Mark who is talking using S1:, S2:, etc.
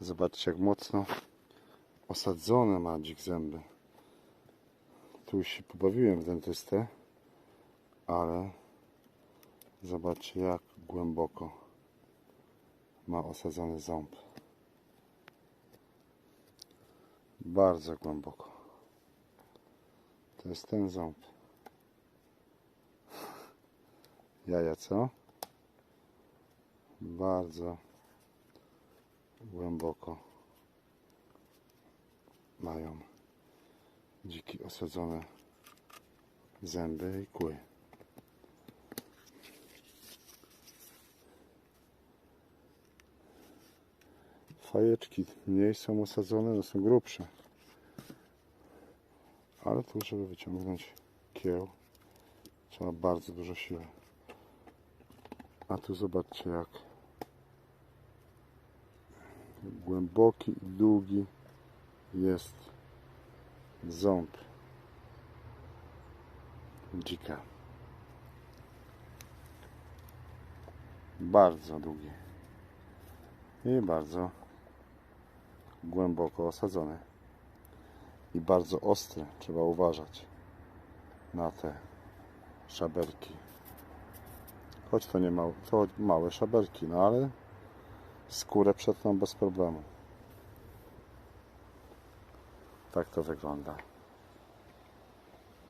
S1: Zobaczcie jak mocno osadzone ma dzik zęby. Tu już się pobawiłem w dentystę, ale zobaczcie jak głęboko ma osadzony ząb. Bardzo głęboko. To jest ten ząb. Jaja, co? Bardzo głęboko mają dziki osadzone zęby i kły. Fajeczki mniej są osadzone, one są grubsze. Ale tu, żeby wyciągnąć kieł, trzeba bardzo dużo siły. A tu zobaczcie jak głęboki i długi jest ząb dzika. Bardzo długi i bardzo głęboko osadzony i bardzo ostry. Trzeba uważać na te szaberki. Choć to nie małe, to małe szaberki, no ale skórę przetną bez problemu. Tak to wygląda.